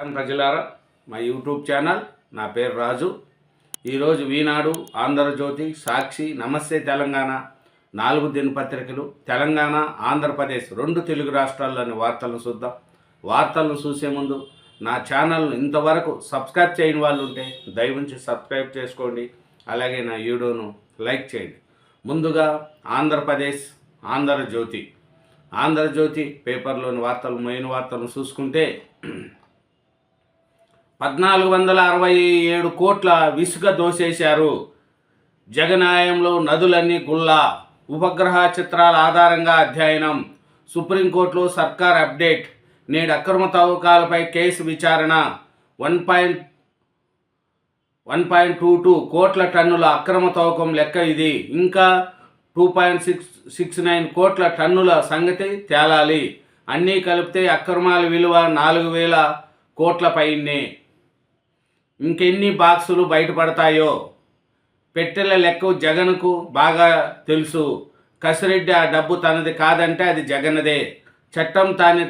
ప్రజలారా మా YouTube channel నా పేరు రాజు. ఈరోజు ఈనాడు ఆంధ్రజ్యోతి సాక్షి నమస్తే తెలంగాణ నాలుగు దినపత్రికలు తెలంగాణ ఆంధ్రప్రదేశ్ రెండు తెలుగు రాష్ట్రాల్లోని వార్తలను చూద్దాం. వార్తలను చూసే ముందు నా ఛానల్ను ఇంతవరకు సబ్స్క్రైబ్ చేయని వాళ్ళు ఉంటే దయవుంచి సబ్స్క్రైబ్ చేసుకోండి. అలాగే నా వీడియోను లైక్ చేయండి. ముందుగా ఆంధ్రప్రదేశ్ ఆంధ్రజ్యోతి. ఆంధ్రజ్యోతి పేపర్లోని వార్తలు మెయిన్ వార్తలను చూసుకుంటే పద్నాలుగు వందల అరవై ఏడు కోట్ల విసుగ దోసేశారు. జగనాయంలో నదులన్నీ గుల్లా ఉపగ్రహ చిత్రాల ఆధారంగా అధ్యయనం. సుప్రీంకోర్టులో సర్కార్ అప్డేట్. నేడు అక్రమ తవ్వకాలపై కేసు విచారణ. One point one point two two కోట్ల టన్నుల అక్రమ తవ్వకం లెక్క ఇది. ఇంకా two point six six nine కోట్ల టన్నుల సంగతి తేలాలి. అన్నీ కలిపితే అక్రమాల విలువ నాలుగు వేల కోట్ల పైనే. ఇంకెన్ని బాక్సులు బయటపడతాయో? పెట్టెల లెక్క జగన్కు బాగా తెలుసు. కసిరెడ్డి ఆ డబ్బు తనది కాదంటే అది జగన్దే. చట్టం తాని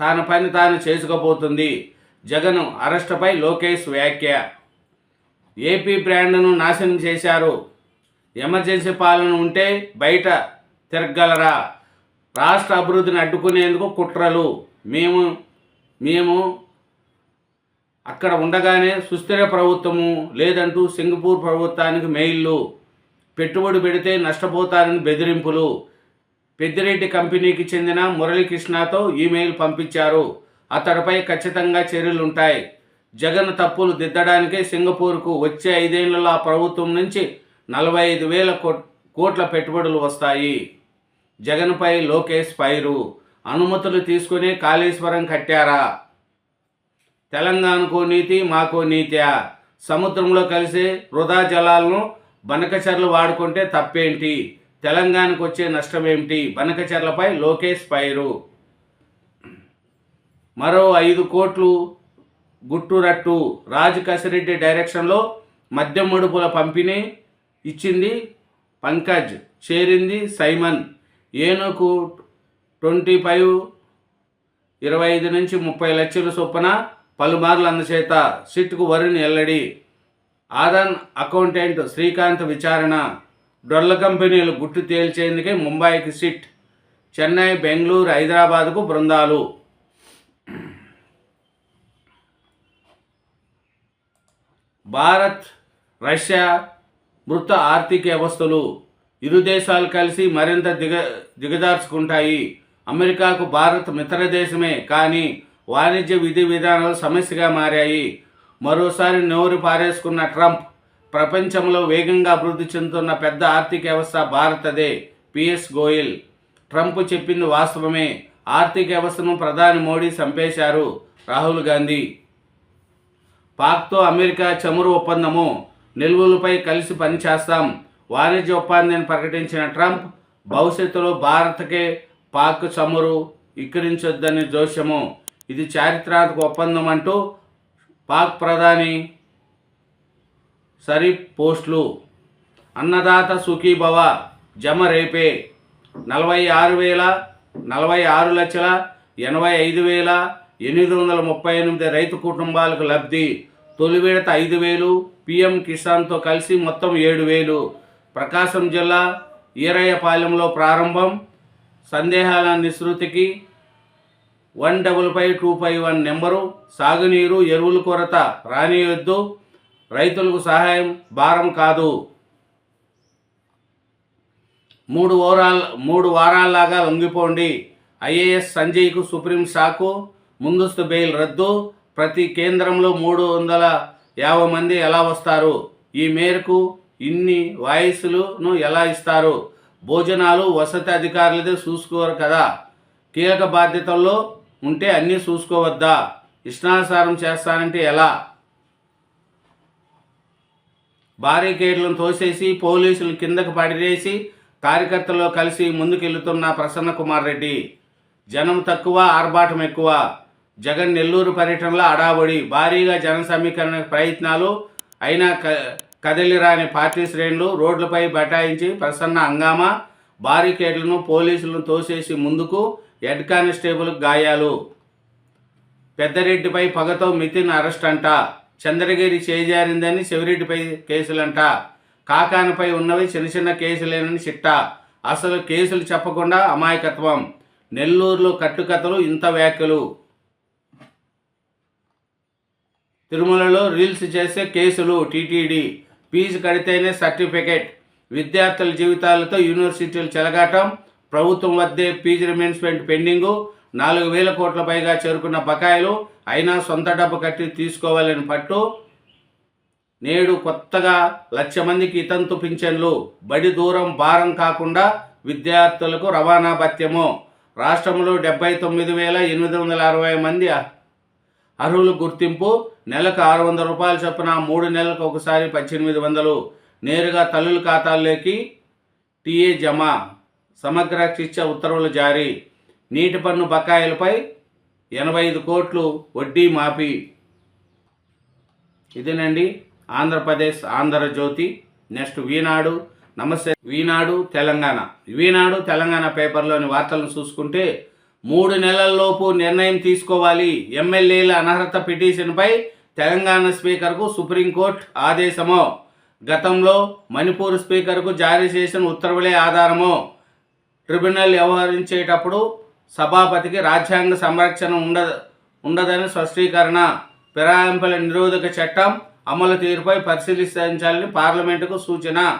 తాను పని తాను చేసుకోబోతుంది జగన్ అరెస్టుపై లోకేష్ వ్యాఖ్య. ఏపీ బ్రాండ్ను నాశనం చేశారు. ఎమర్జెన్సీ పాలన ఉంటే బయట తిరగలరా? రాష్ట్ర అభివృద్ధిని అడ్డుకునేందుకు కుట్రలు. మేము మేము అక్కడ ఉండగానే సుస్థిర ప్రభుత్వము లేదంటూ సింగపూర్ ప్రభుత్వానికి మెయిల్లు. పెట్టుబడి పెడితే నష్టపోతారని బెదిరింపులు. పెద్దిరెడ్డి కంపెనీకి చెందిన మురళీకృష్ణతో ఈమెయిల్ పంపించారు. అతడిపై ఖచ్చితంగా చర్యలుంటాయి. జగన్ తప్పులు దిద్దడానికే సింగపూర్కు వచ్చే ఐదేళ్ళలో ఆ ప్రభుత్వం నుంచి నలభై ఐదు వేల కోట్ల పెట్టుబడులు వస్తాయి. జగన్పై లోకేష్ పైరు. అనుమతులు తీసుకుని కాళేశ్వరం కట్టారా? తెలంగాణకు నీతి మాకో నీత్యా సముద్రంలో కలిసే వృధా జలాలను బనకచర్లు వాడుకుంటే తప్పేంటి? తెలంగాణకు వచ్చే నష్టం ఏమిటి బనకచర్లపై లోకేష్ పైరు. మరో ఐదు కోట్లు గుట్టురట్టు. రాజు కసిరెడ్డి డైరెక్షన్లో మద్యం ముడుపుల పంపిణీ ఇచ్చింది పంకజ్ చేరింది సైమన్. ఏనుకు ట్వంటీ ఫైవ్ ఇరవై ఐదు నుంచి ముప్పై లక్షల చొప్పున పలుమార్లు అందచేత సిట్కు వరుణ్ ఎల్లడి. ఆదాన్ అకౌంటెంట్ శ్రీకాంత్ విచారణ. డొల్ల కంపెనీలు గుట్టు తేల్చేందుకే ముంబైకి సిట్. చెన్నై బెంగళూరు హైదరాబాద్కు బృందాలు. భారత్ రష్యా మృత ఆర్థిక వ్యవస్థలు. ఇరు దేశాలు కలిసి మరింత దిగ దిగదార్చుకుంటాయి అమెరికాకు భారత్ మిత్ర దేశమే కానీ వాణిజ్య విధి విధానాలు సమస్యగా మారాయి. మరోసారి నోరు పారేసుకున్న ట్రంప్ ప్రపంచంలో వేగంగా అభివృద్ధి చెందుతున్న పెద్ద ఆర్థిక వ్యవస్థ భారతదే. పిఎస్ గోయల్ ట్రంప్ చెప్పింది వాస్తవమే. ఆర్థిక వ్యవస్థను ప్రధాని మోడీ చంపేశారు రాహుల్ గాంధీ. పాక్తో అమెరికా చమురు ఒప్పందము. నిల్వలపై కలిసి పనిచేస్తాం. వాణిజ్య ఒప్పందాన్ని ప్రకటించిన ట్రంప్ భవిష్యత్తులో భారత్కే పాక్ చమురు విక్రించొద్దని జోస్యము ఇది చారిత్రాత్మక ఒప్పందం అంటూ పాక్ ప్రధాని సరీఫ్ పోస్టులు. అన్నదాత సుఖీభవ జమ రేపే నలభై ఆరు వేల నలభై ఆరు లక్షల ఎనభై ఐదు వేల ఎనిమిది వందల ముప్పై ఎనిమిది రైతు కుటుంబాలకు లబ్ధి. తొలి విడత ఐదు వేలు. పిఎం కిసాన్తో కలిసి మొత్తం ఏడు వేలు. ప్రకాశం జిల్లా ఈరయ్యపాలెంలో ప్రారంభం. సందేహాల నిశృతికి one double five two five one number. సాగునీరు ఎరువుల కొరత రానియొద్దు. రైతులకు సహాయం భారం కాదు. మూడు వారాల మూడు వారాల్లాగా లొంగిపోండి. ఐఏఎస్ సంజయ్కు సుప్రీం షాకు ముందస్తు బెయిల్ రద్దు. ప్రతి కేంద్రంలో మూడు వందల యాభై మంది ఎలా వస్తారు? ఈ మేరకు ఇన్ని వాయిస్లను ఎలా ఇస్తారు? భోజనాలు వసతి అధికారులదే చూసుకోరు కదా. కీలక బాధ్యతల్లో ఉంటే అన్నీ చూసుకోవద్దా? ఇష్టానుసారం చేస్తానంటే ఎలా? బారికేడ్లను తోసేసి పోలీసులు కిందకు పడిరేసి కార్యకర్తలో కలిసి ముందుకెళ్తున్న ప్రసన్న కుమార్ రెడ్డి. జనం తక్కువ ఆర్భాటం ఎక్కువ. జగన్ నెల్లూరు పర్యటనలో అడాబడి భారీగా జన సమీకరణ ప్రయత్నాలు అయినా క కదిలిరాని పార్టీ శ్రేణులు రోడ్లపై బటాయించి ప్రసన్న హంగామా బారికేడ్లను పోలీసులను తోసేసి ముందుకు హెడ్ కానిస్టేబుల్ గాయాలు. పెద్దరెడ్డిపై పగతో మితిన్ అరెస్ట్ అంట. చంద్రగిరి చేజారిందని శివరెడ్డిపై కేసులంట. కాకానిపై ఉన్నవి చిన్న చిన్న కేసులేనని చిట్ట. అసలు కేసులు చెప్పకుండా అమాయకత్వం. నెల్లూరులో కట్టుకథలు ఇంత వ్యాఖ్యలు. తిరుమలలో రీల్స్ చేసే కేసులు టీటీడీ. ఫీజు కడితేనే సర్టిఫికేట్. విద్యార్థుల జీవితాలతో యూనివర్సిటీలు చెలగాటం. ప్రభుత్వం వద్దే ఫీజు రిమెన్స్మెంట్ పెండింగు. నాలుగు వేల కోట్ల పైగా చేరుకున్న బకాయిలు అయినా సొంత డబ్బు కట్టి తీసుకోవాలని పట్టు. నేడు కొత్తగా లక్ష మందికి ఇతంతు పింఛన్లు. బడి దూరం భారం కాకుండా విద్యార్థులకు రవాణా భత్యము. రాష్ట్రంలో డెబ్బై తొమ్మిది వేల ఎనిమిది వందల అరవై మంది అర్హులు గుర్తింపు. నెలకు ఆరు వందల రూపాయలు చొప్పున మూడు నెలలకు ఒకసారి పద్దెనిమిది వందలు. నేరుగా తల్లుల ఖాతాల్లోకి టీఏ జమ. సమగ్ర శిక్ష ఉత్తర్వులు జారీ. నీటి పన్ను బకాయిలపై ఎనభై ఐదు కోట్లు వడ్డీ మాఫీ. ఇదేనండి. ఆంధ్రప్రదేశ్ ఆంధ్రజ్యోతి నెక్స్ట్ వీనాడు. నమస్తే. వీనాడు తెలంగాణ. వీనాడు తెలంగాణ పేపర్లోని వార్తలను చూసుకుంటే మూడు నెలల్లోపు నిర్ణయం తీసుకోవాలి. ఎమ్మెల్యేల అనర్హత పిటిషన్పై తెలంగాణ స్పీకర్కు సుప్రీంకోర్టు ఆదేశము. గతంలో మణిపూర్ స్పీకర్కు జారీ చేసిన ఉత్తర్వులే ఆధారము. ట్రిబ్యునల్ వ్యవహరించేటప్పుడు సభాపతికి రాజ్యాంగ సంరక్షణ ఉండ ఉండదని స్పష్టీకరణ. ఫిరాయింపుల నిరోధక చట్టం అమలు తీరుపై పరిశీలించాలని పార్లమెంటుకు సూచన.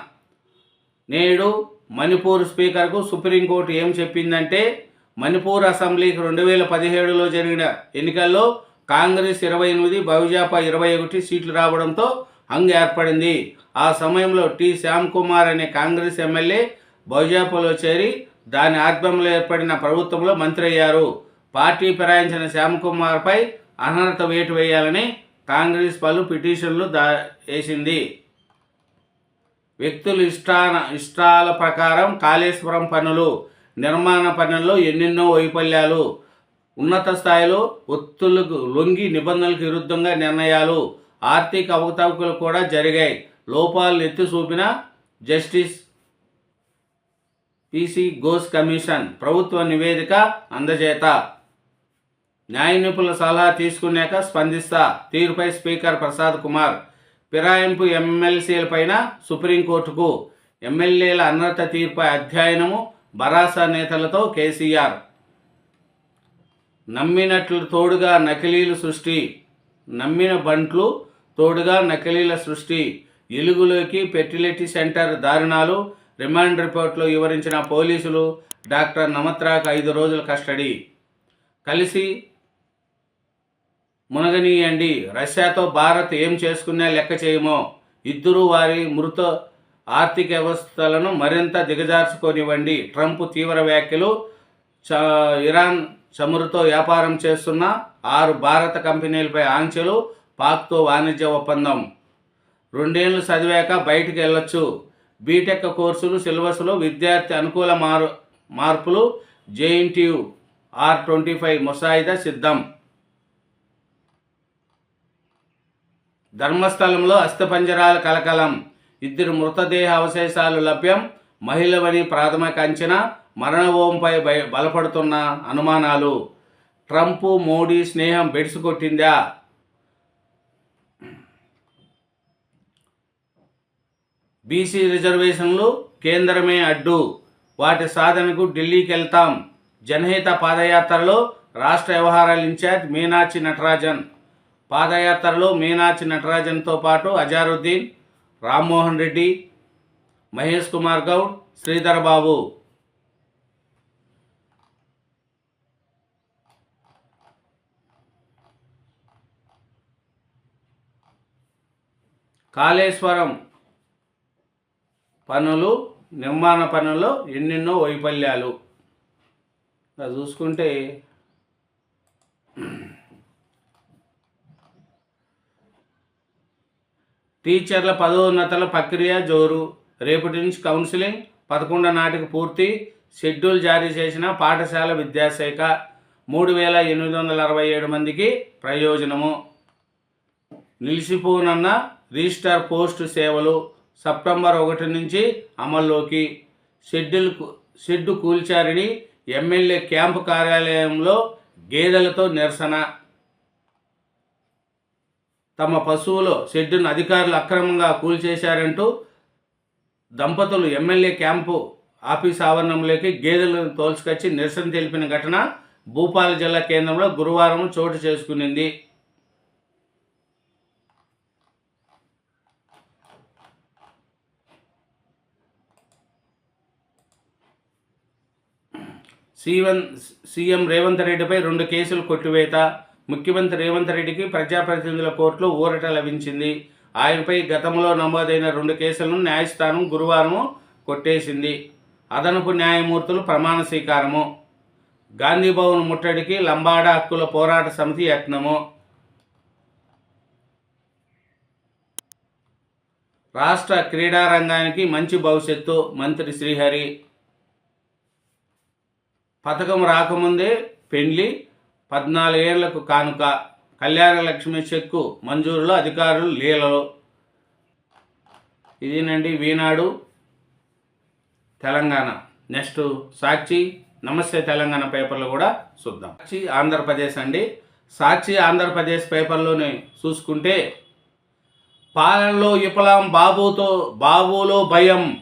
నేడు మణిపూర్ స్పీకర్కు సుప్రీంకోర్టు ఏం చెప్పిందంటే మణిపూర్ అసెంబ్లీకి రెండు వేల పదిహేడులో జరిగిన ఎన్నికల్లో కాంగ్రెస్ ఇరవై ఎనిమిది బహుజాపా ఇరవై ఒకటి సీట్లు రావడంతో హంగ్ ఏర్పడింది. ఆ సమయంలో టి. శ్యామ్ కుమార్ అనే కాంగ్రెస్ ఎమ్మెల్యే బహుజాపాలో చేరి దాని ఆధ్వర్యంలో ఏర్పడిన ప్రభుత్వంలో మంత్రి అయ్యారు. పార్టీ ఫిరాయించిన శ్యామకుమార్పై అనర్హత వేటు వేయాలని కాంగ్రెస్ పలు పిటిషన్లు దా వేసింది. వ్యక్తుల ఇష్టాన ఇష్టాల ప్రకారం కాళేశ్వరం పనులు నిర్మాణ పనుల్లో ఎన్నెన్నో వైఫల్యాలు ఉన్నత స్థాయిలో ఒత్తులకు లొంగి నిబంధనలకు విరుద్ధంగా నిర్ణయాలు ఆర్థిక అవకతవకలు కూడా జరిగాయి. లోపాలను ఎత్తి చూపిన జస్టిస్ పీసీ గోస్ కమిషన్ ప్రభుత్వ నివేదిక అందజేత. న్యాయ నిపుణుల సలహా తీసుకున్నాక స్పందిస్తా. తీరుపై స్పీకర్ ప్రసాద్ కుమార్. ఫిరాయింపు ఎమ్మెల్సీలపైన సుప్రీంకోర్టుకు ఎమ్మెల్యేల అనర్హత తీర్పై అధ్యయనము బరాసా నేతలతో కేసీఆర్. నమ్మినట్లు తోడుగా నకిలీలు సృష్టి. నమ్మిన బంట్లు తోడుగా నకిలీల సృష్టి. ఎలుగులోకి ఫెర్టిలిటీ సెంటర్ దారుణాలు రిమాండ్ రిపోర్ట్లో వివరించిన పోలీసులు డాక్టర్ నమత్రాకు ఐదు రోజుల కస్టడీ. కలిసి మునగనీయండి రష్యాతో భారత్ ఏం చేసుకున్నా లెక్క చేయమో. ఇద్దరు వారి మృత ఆర్థిక వ్యవస్థలను మరింత దిగజార్చుకోనివ్వండి. ట్రంప్ తీవ్ర వ్యాఖ్యలు చ ఇరాన్ చమురుతో వ్యాపారం చేస్తున్న ఆరు భారత కంపెనీలపై ఆంక్షలు పాక్తో వాణిజ్య ఒప్పందం. రెండేళ్ళు చదివాక బయటికి వెళ్ళొచ్చు. బీటెక్ కోర్సులు సిలబస్లో విద్యార్థి అనుకూల మారు మార్పులు జేఎన్టీయు ఆర్ ట్వంటీ ఫైవ్ ముసాయిదా సిద్ధం. ధర్మస్థలంలో అస్థిపంజరాల కలకలం. ఇద్దరు మృతదేహ అవశేషాలు లభ్యం. మహిళవని ప్రాథమిక అంచనా. మరణభూమిపై భయ బలపడుతున్న అనుమానాలు. ట్రంప్ మోడీ స్నేహం బెడిసికొట్టిందా బీసీ రిజర్వేషన్లు కేంద్రమే అడ్డు. వాటి సాధనకు ఢిల్లీకి వెళ్తాం జనహిత పాదయాత్రలో రాష్ట్ర వ్యవహారాల ఇన్ఛార్జ్ మీనాక్షి నటరాజన్. పాదయాత్రలో మీనాక్షి నటరాజన్తో పాటు అజారుద్దీన్ రామ్మోహన్ రెడ్డి మహేష్ కుమార్ గౌడ్ శ్రీధర్ బాబు. కాళేశ్వరం పనులు నిర్మాణ పనుల్లో ఎన్నెన్నో వైఫల్యాలు. ఇలా చూసుకుంటే టీచర్ల పదోన్నతల ప్రక్రియ జోరు. రేపటి నుంచి కౌన్సిలింగ్ పదకొండు నాటికి పూర్తి. షెడ్యూల్ జారీ చేసిన పాఠశాల విద్యాశాఖ మూడు వేల ఎనిమిది వందల అరవై ఏడు మందికి ప్రయోజనము. నిలిచిపోనున్న రిజిస్టర్ పోస్ట్ సేవలు. సెప్టెంబర్ ఒకటి నుంచి అమల్లోకి. షెడ్యూల్ షెడ్డు కూల్చారని ఎమ్మెల్యే క్యాంపు కార్యాలయంలో గేదెలతో నిరసన. తమ పశువులు షెడ్డును అధికారులు అక్రమంగా కూల్చేశారంటూ దంపతులు ఎమ్మెల్యే క్యాంపు ఆఫీస్ ఆవరణంలోకి గేదెలను తోల్చుకొచ్చి నిరసన తెలిపిన ఘటన భూపాల జిల్లా కేంద్రంలో గురువారం చోటు చేసుకునింది. సీఎం సీఎం రేవంత్ రెడ్డిపై రెండు కేసులు కొట్టివేత. ముఖ్యమంత్రి రేవంత్ రెడ్డికి ప్రజాప్రతినిధుల కోర్టులో ఊరట లభించింది. ఆయనపై గతంలో నమోదైన రెండు కేసులను న్యాయస్థానం గురువారం కొట్టేసింది. అదనపు న్యాయమూర్తులు ప్రమాణ స్వీకారము. గాంధీభవన్ ముట్టడికి లంబాడా హక్కుల పోరాట సమితి యత్నము. రాష్ట్ర క్రీడా రంగానికి మంచి భవిష్యత్తు మంత్రి శ్రీహరి. పథకం రాకముందే పెండ్లి పద్నాలుగేళ్ళకు కానుక కళ్యాణ లక్ష్మి చెక్కు మంజూరులో అధికారులు లీలలు. ఇదేనండి వీనాడు తెలంగాణ. నెక్స్ట్ సాక్షి నమస్తే తెలంగాణ పేపర్లో కూడా చూద్దాం. సాక్షి ఆంధ్రప్రదేశ్ అండి. సాక్షి ఆంధ్రప్రదేశ్ పేపర్లోనే చూసుకుంటే పాలనలో విఫలం బాబుతో బాబులో భయం.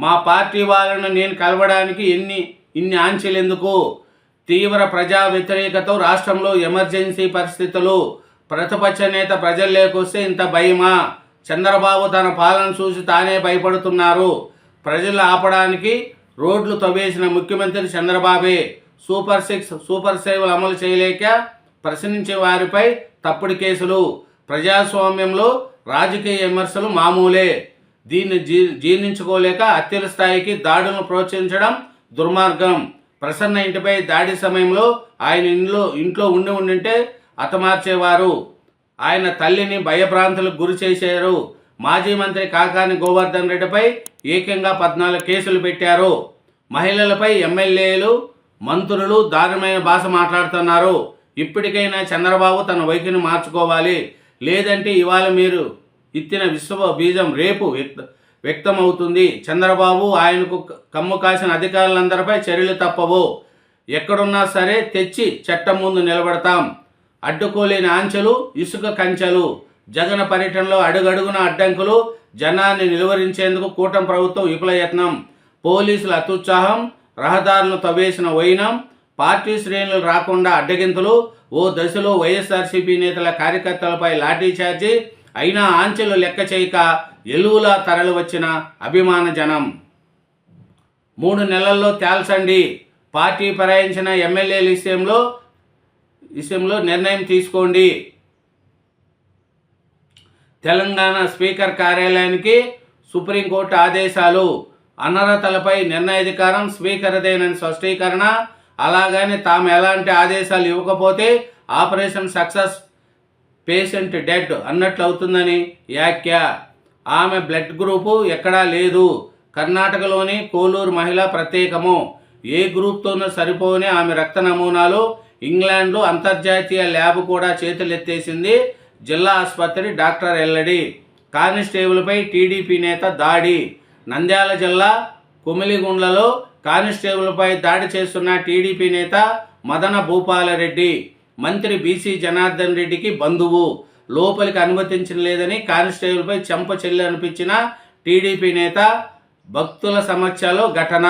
మా పార్టీ వాళ్ళను నేను కలవడానికి ఎన్ని ఇన్ని ఆంక్షలు తీవ్ర ప్రజా వ్యతిరేకతో రాష్ట్రంలో ఎమర్జెన్సీ పరిస్థితులు ప్రతిపక్ష నేత ప్రజల్లోకొస్తే ఇంత భయమా? చంద్రబాబు తన పాలన చూసి తానే భయపడుతున్నారు. ప్రజలు ఆపడానికి రోడ్లు తవ్వేసిన ముఖ్యమంత్రి చంద్రబాబే సూపర్ సిక్స్ సూపర్ సేవలు అమలు చేయలేక ప్రశ్నించే వారిపై తప్పుడు కేసులు. ప్రజాస్వామ్యంలో రాజకీయ విమర్శలు మామూలే. దీన్ని జీ జీర్ణించుకోలేక హత్యల స్థాయికి దాడులను ప్రోత్సహించడం దుర్మార్గం. ప్రసన్న ఇంటిపై దాడి సమయంలో ఆయన ఇంట్లో ఇంట్లో ఉండి ఉండింటే హతమార్చేవారు. ఆయన తల్లిని భయభ్రాంతులకు గురి చేశారు. మాజీ మంత్రి కాకాని గోవర్ధన్ రెడ్డిపై ఏకంగా పద్నాలుగు కేసులు పెట్టారు. మహిళలపై ఎమ్మెల్యేలు మంత్రులు దారుణమైన భాష మాట్లాడుతున్నారు. ఇప్పటికైనా చంద్రబాబు తన వైఖరిని మార్చుకోవాలి. లేదంటే ఇవాళ మీరు ఇచ్చిన విశ్వ బీజం రేపు వ్యక్త వ్యక్తమవుతుంది. చంద్రబాబు ఆయనకు కమ్ము కాసిన అధికారులందరిపై చర్యలు తప్పవు. ఎక్కడున్నా సరే తెచ్చి చట్టం ముందు నిలబడతాం. అడ్డుకోలేని ఆంచెలు ఇసుక కంచెలు. జగన్ పర్యటనలో అడుగడుగున అడ్డంకులు జనాన్ని నిలువరించేందుకు కూటమి ప్రభుత్వం విఫల యత్నం పోలీసుల అత్యుత్సాహం రహదారులను తవ్వేసిన వైనం పార్టీ శ్రేణులు రాకుండా అడ్డగింతలు ఓ దశలో వైఎస్ఆర్సీపీ నేతల కార్యకర్తలపై లాఠీచార్జి అయినా ఆంచెలు లెక్క చేయక ఎలువులా తరలివచ్చిన అభిమాన జనం. మూడు నెలల్లో తేల్చండి. పార్టీ పరాయించిన ఎమ్మెల్యేల విషయంలో విషయంలో నిర్ణయం తీసుకోండి. తెలంగాణ స్పీకర్ కార్యాలయానికి సుప్రీంకోర్టు ఆదేశాలు. అనర్హతలపై నిర్ణయాధికారం స్పీకర్దేనని స్పష్టీకరణ. అలాగని తాము ఎలాంటి ఆదేశాలు ఇవ్వకపోతే ఆపరేషన్ సక్సెస్ పేషెంట్ డెడ్ అన్నట్లు అవుతుందని వ్యాఖ్య. ఆమె బ్లడ్ గ్రూపు ఎక్కడా లేదు. కర్ణాటకలోని కోలూరు మహిళ ప్రత్యేకము. ఏ గ్రూప్తోనూ సరిపోని ఆమె రక్త నమూనాలు ఇంగ్లాండ్లో అంతర్జాతీయ ల్యాబ్ కూడా చేతులెత్తేసింది. జిల్లా ఆసుపత్రి డాక్టర్ ఎల్లడి. కానిస్టేబుల్పై టీడీపీ నేత దాడి. నంద్యాల జిల్లా కుమిలిగుండ్లలో కానిస్టేబుల్పై దాడి చేస్తున్న టీడీపీ నేత మదన భూపాలరెడ్డి. మంత్రి బీసీ జనార్దన్ రెడ్డికి బంధువు. లోపలికి అనుమతించడం లేదని కానిస్టేబుల్పై చెంప చెల్లి అనిపించిన టీడీపీ నేత భక్తుల సమస్యలో ఘటన.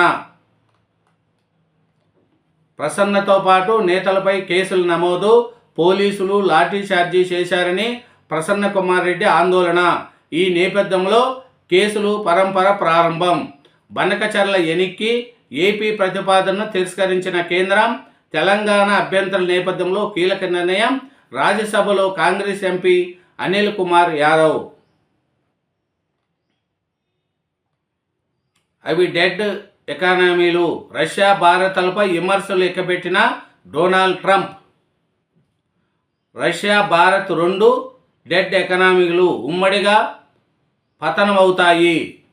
ప్రసన్నతో పాటు నేతలపై కేసులు నమోదు పోలీసులు లాఠీ చార్జీ చేశారని ప్రసన్న కుమార్ రెడ్డి ఆందోళన. ఈ నేపథ్యంలో కేసులు పరంపర ప్రారంభం. బనకచర్ల ఎనిక్కి ఏపీ ప్రతిపాదనను తిరస్కరించిన కేంద్రం తెలంగాణ అభ్యంతర నేపథ్యంలో కీలక నిర్ణయం రాజ్యసభలో కాంగ్రెస్ ఎంపీ అనిల్ కుమార్ యాదవ్. అవి డెడ్ ఎకానమీలు. రష్యా భారత్లపై విమర్శలు ఎక్కబెట్టిన డొనాల్డ్ ట్రంప్. రష్యా భారత్ రెండు డెడ్ ఎకనామీలు ఉమ్మడిగా పతనమవుతాయి.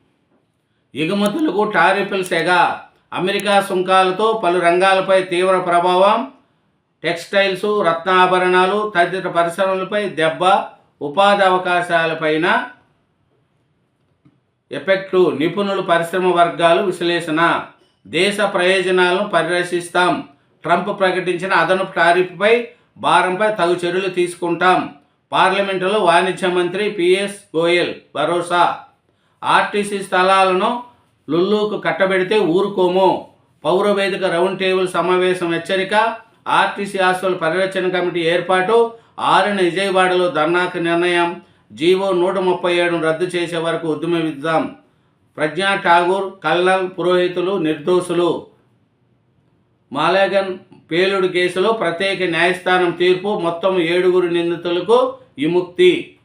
ఎగుమతులకు టారిఫ్లు సెగ. అమెరికా సుంకాలతో పలు రంగాలపై తీవ్ర ప్రభావం టెక్స్టైల్స్ రత్నాభరణాలు తదితర పరిశ్రమలపై దెబ్బ ఉపాధి అవకాశాలపైన ఎఫెక్టు నిపుణులు పరిశ్రమ వర్గాలు విశ్లేషణ. దేశ ప్రయోజనాలను పరిరక్షిస్తాం. ట్రంప్ ప్రకటించిన అదనపు టారిఫ్పై భారంపై తగు చర్యలు తీసుకుంటాం. పార్లమెంటులో వాణిజ్య మంత్రి పిఎస్ గోయల్ భరోసా. ఆర్టీసీ స్థలాలను లుల్లుకు కట్టబెడితే ఊరుకోము. పౌరవేదిక రౌండ్ టేబుల్ సమావేశం హెచ్చరిక. ఆర్టీసీ ఆస్తుల పరిరక్షణ కమిటీ ఏర్పాటు ఆరున విజయవాడలో ధర్నాకు నిర్ణయం జీవో నూట ముప్పై ఏడును రద్దు చేసే వరకు ఉద్యమిద్దాం ప్రజ్ఞా ఠాగూర్ కల్నల్ పురోహితులు నిర్దోషులు. మాలేగన్ పేలుడు కేసులో ప్రత్యేక న్యాయస్థానం తీర్పు మొత్తం ఏడుగురు నిందితులకు విముక్తి.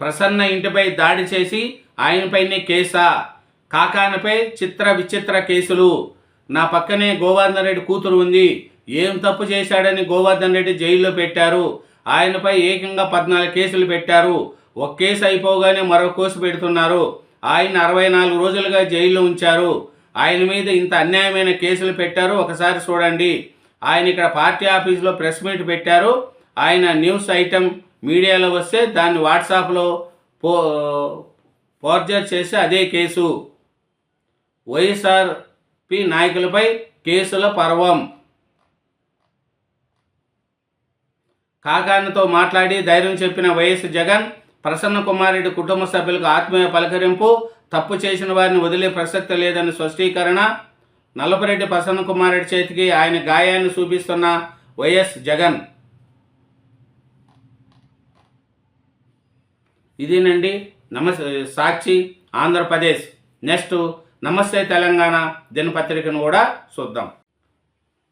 ప్రసన్న ఇంటిపై దాడి చేసి ఆయనపైనే కేసా. కాకానపై చిత్ర విచిత్ర కేసులు. నా పక్కనే గోవర్ధన్ రెడ్డి కూతురు ఉంది. ఏం తప్పు చేశాడని గోవర్ధన్ రెడ్డి జైల్లో పెట్టారు. ఆయనపై ఏకంగా పద్నాలుగు కేసులు పెట్టారు. ఒక కేసు అయిపోగానే మరో కేసు పెడుతున్నారు. ఆయన అరవై నాలుగు రోజులుగా జైల్లో ఉంచారు. ఆయన మీద ఇంత అన్యాయమైన కేసులు పెట్టారు. ఒకసారి చూడండి. ఆయన ఇక్కడ పార్టీ ఆఫీస్లో ప్రెస్ మీట్ పెట్టారు. ఆయన న్యూస్ ఐటెం మీడియాలో వస్తే దాన్ని వాట్సాప్లో పో ఫోర్జర్ చేసి అదే కేసు. వైఎస్ఆర్ పి నాయకులపై కేసుల పర్వం. కాకానితో మాట్లాడి ధైర్యం చెప్పిన వైఎస్ జగన్ ప్రసన్న కుమారెడ్డి కుటుంబ సభ్యులకు ఆత్మీయ పలకరింపు తప్పు చేసిన వారిని వదిలే ప్రసక్తి లేదని స్పష్టీకరణ. నల్లపరెడ్డి ప్రసన్న కుమారెడ్డి చేతికి ఆయన గాయాన్ని చూపిస్తున్న వైఎస్ జగన్. ఇదేనండి నమస్తే సాక్షి ఆంధ్రప్రదేశ్. నెక్స్ట్ నమస్తే తెలంగాణ దినపత్రికను కూడా చూద్దాం.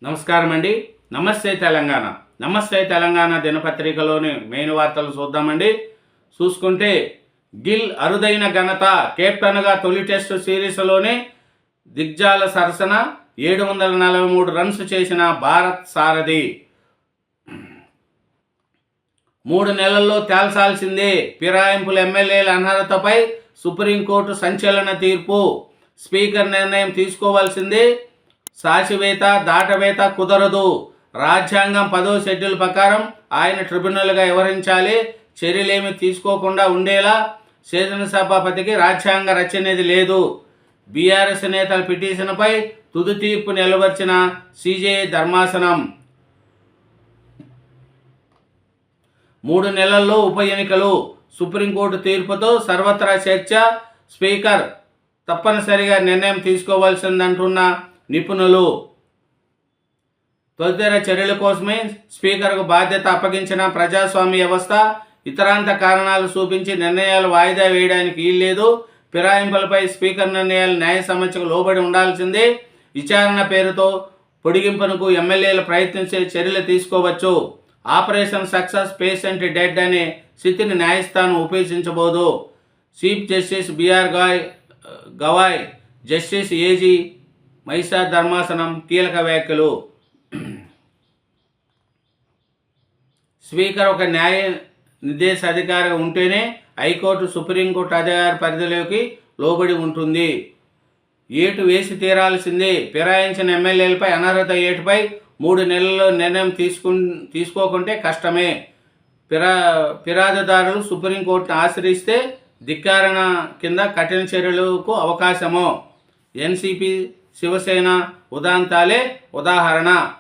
నమస్కారం అండి. నమస్తే తెలంగాణ. నమస్తే తెలంగాణ దినపత్రికలోని మెయిన్ వార్తలు చూద్దామండి. చూసుకుంటే గిల్ అరుదైన ఘనత కెప్టెన్గా తొలి టెస్ట్ సిరీస్లోనే దిగ్జాల సరసన ఏడు వందల నలభై మూడు రన్స్ చేసిన భారత్ సారథి. మూడు నెలల్లో తేల్చాల్సిందే. ఫిరాయింపుల ఎమ్మెల్యేల అనర్హతపై సుప్రీంకోర్టు సంచలన తీర్పు. స్పీకర్ నిర్ణయం తీసుకోవాల్సింది. సాచివేత దాటవేత కుదరదు. రాజ్యాంగం పదో షెడ్యూల్ ప్రకారం ఆయన ట్రిబ్యునల్గా వ్యవహరించాలి. చర్యలేమి తీసుకోకుండా ఉండేలా శాసనసభాపతికి రాజ్యాంగ రచనేది లేదు. బీఆర్ఎస్ నేతల పిటిషన్పై తుది తీర్పు నిలవర్చిన సిజే ధర్మాసనం. మూడు నెలల్లో ఉప ఎన్నికలు. సుప్రీంకోర్టు తీర్పుతో సర్వత్రా చర్చ. స్పీకర్ తప్పనిసరిగా నిర్ణయం తీసుకోవాల్సిందంటున్న నిపుణులు తదితర చర్యల కోసమే స్పీకర్కు బాధ్యత అప్పగించిన ప్రజాస్వామ్య వ్యవస్థ ఇతరాంత కారణాలు చూపించి నిర్ణయాలు వాయిదా వేయడానికి వీల్లేదు. ఫిరాయింపులపై స్పీకర్ నిర్ణయాలు న్యాయ సమస్యకు లోబడి ఉండాల్సిందే. విచారణ పేరుతో పొడిగింపునకు ఎమ్మెల్యేలు ప్రయత్నించే చర్యలు తీసుకోవచ్చు. ఆపరేషన్ సక్సెస్ పేషెంట్ డెడ్ అనే స్థితిని న్యాయస్థానం ఉపేక్షించబోదు. చీఫ్ జస్టిస్ బిఆర్ గాయ్ గవాయ్ జస్టిస్ ఏజీ మైసా ధర్మాసనం కీలక వ్యాఖ్యలు. స్పీకర్ ఒక న్యాయ నిర్దేశ అధికారి ఉంటేనే హైకోర్టు సుప్రీంకోర్టు అధికార పరిధిలోకి లోబడి ఉంటుంది. ఏటు వేసి తీరాల్సిందే. ఫిరాయించిన ఎమ్మెల్యేలపై అనర్హత ఏటుపై మూడు నెలల్లో నిర్ణయం తీసుకు తీసుకోకుంటే కష్టమే. ఫిరా ఫిరాదుదారులు సుప్రీంకోర్టును ఆశ్రయిస్తే ధిక్కారణ కింద కఠిన చర్యలకు అవకాశము. ఎన్సిపి శివసేన ఉదాంతాలే ఉదాహరణ.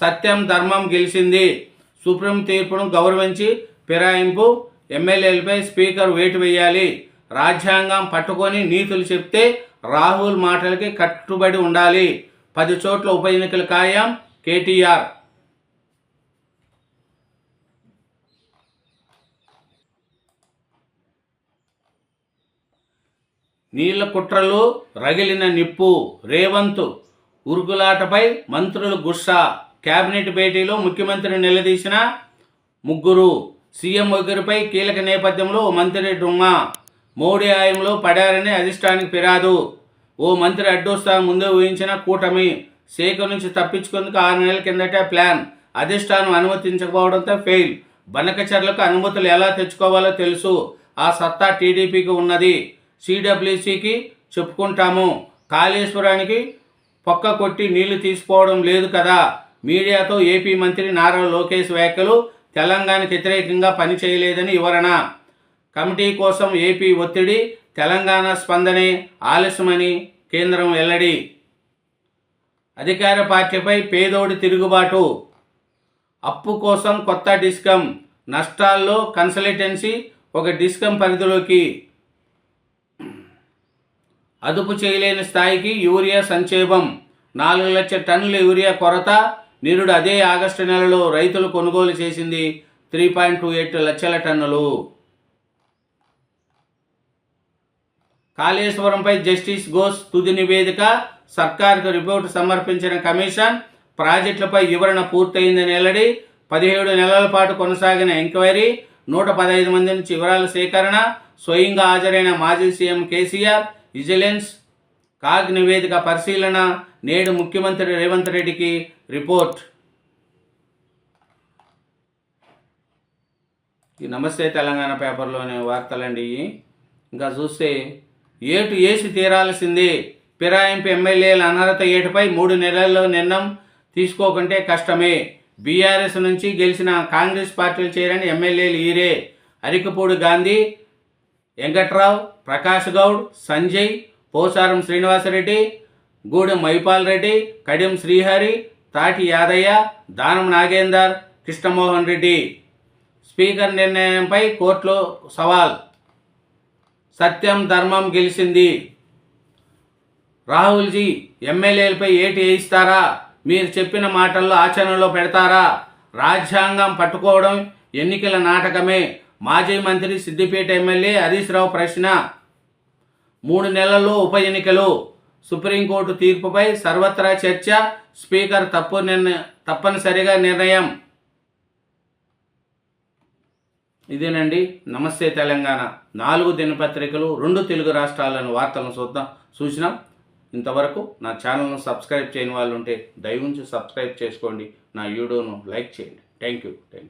సత్యం ధర్మం గెలిచింది. సుప్రీం తీర్పును గౌరవించి ఫిరాయింపు ఎమ్మెల్యేలపై స్పీకర్ వేటు వేయాలి. రాజ్యాంగం పట్టుకొని నీతులు చెప్తే రాహుల్ మాటలకి కట్టుబడి ఉండాలి. పది చోట్ల ఉప ఎన్నికలు ఖాయం. కేటీఆర్ నీళ్ళ కుట్రలు రగిలిన నిప్పు రేవంత్ ఉరుకులాటపై మంత్రులు గుస్సా. కేబినెట్ భేటీలో ముఖ్యమంత్రిని నిలదీసిన ముగ్గురు సీఎం ముగ్గురిపై కీలక నేపథ్యంలో ఓ మంత్రి డుమ్మా. మోడీ ఆయంలో పడారని అధిష్టానికి ఫిరాదు. ఓ మంత్రి అడ్డోస్తా ముందే ఊహించిన కూటమి శాఖ నుంచి తప్పించుకుందుకు ఆరు నెలల కిందటే ప్లాన్. అధిష్టానం అనుమతించకపోవడంతో ఫెయిల్. బనకచర్లకు అనుమతులు ఎలా తెచ్చుకోవాలో తెలుసు. ఆ సత్తా టీడీపీకి ఉన్నది. సిడబ్ల్యూసికి చెప్పుకుంటాము. కాళేశ్వరానికి పక్క కొట్టి నీళ్ళు తీసుకోవడం లేదు కదా. మీడియాతో ఏపీ మంత్రి నారా లోకేష్ వ్యాఖ్యలు తెలంగాణకు వ్యతిరేకంగా పనిచేయలేదని వివరణ. కమిటీ కోసం ఏపీ ఒత్తిడి తెలంగాణ స్పందనే ఆలస్యమని కేంద్రం వెల్లడి. అధికార పార్టీపై పేదోడి తిరుగుబాటు. అప్పు కోసం కొత్త డిస్కమ్ నష్టాల్లో కన్సల్టెన్సీ ఒక డిస్కమ్ పరిధిలోకి అదుపు చేయలేని స్థాయికి యూరియా సంక్షేపం. నాలుగు లక్షల టన్నుల యూరియా కొరత నిరుడు అదే ఆగస్టు నెలలో రైతులు కొనుగోలు చేసింది త్రీ పాయింట్ టూ ఎయిట్ లక్షల టన్నులు. కాళేశ్వరంపై జస్టిస్ ఘోష్ తుది నివేదిక. సర్కార్కు రిపోర్టు సమర్పించిన కమిషన్ ప్రాజెక్టులపై వివరణ పూర్తయిందని నిలడి పదిహేడు నెలల పాటు కొనసాగిన ఎంక్వైరీ నూట పదహైదు మంది నుంచి వివరాల సేకరణ స్వయంగా హాజరైన మాజీ సీఎం కేసీఆర్ విజిలెన్స్ కాగ్ నివేదిక పరిశీలన నేడు ముఖ్యమంత్రి రేవంత్ రెడ్డికి రిపోర్ట్. ఈ నమస్తే తెలంగాణ పేపర్లోని వార్తలండి. ఇంకా చూస్తే ఏటు ఏసి తీరాల్సిందే. ఫిరాయింపు ఎమ్మెల్యేల అనర్హత ఏటుపై మూడు నెలల్లో నిర్ణయం తీసుకోకుంటే కష్టమే. బీఆర్ఎస్ నుంచి గెలిచిన కాంగ్రెస్ పార్టీలు చేరని ఎమ్మెల్యేలు ఈరే. అరికపూడి గాంధీ వెంకట్రావు ప్రకాష్ గౌడ్ సంజయ్ పోసారం శ్రీనివాసరెడ్డి గూడెం మైపాల్ రెడ్డి కడియం శ్రీహరి తాటి యాదయ్య దానం నాగేందర్ కృష్ణమోహన్ రెడ్డి. స్పీకర్ నిర్ణయంపై కోర్టులో సవాల్. సత్యం ధర్మం గెలిచింది. రాహుల్జీ ఎమ్మెల్యేలపై ఏటి వేయిస్తారా? మీరు చెప్పిన మాటల్లో ఆచరణలో పెడతారా? రాజ్యాంగం పట్టుకోవడం ఎన్నికల నాటకమే. మాజీ మంత్రి సిద్దిపేట ఎమ్మెల్యే హరీష్ రావు ప్రశ్న. మూడు నెలల్లో ఉప ఎన్నికలు. సుప్రీంకోర్టు తీర్పుపై సర్వత్రా చర్చ. స్పీకర్ తప్పు నిర్ణయం తప్పనిసరిగా నిర్ణయం. ఇదేనండి. నమస్తే తెలంగాణ. నాలుగు దినపత్రికలు రెండు తెలుగు రాష్ట్రాలను వార్తలను చూద్దాం. చూసినాం. ఇంతవరకు నా ఛానల్ను సబ్స్క్రైబ్ చేయని వాళ్ళు ఉంటే దయవుంచి సబ్స్క్రైబ్ చేసుకోండి. నా వీడియోను లైక్ చేయండి. Thank you. Thank you.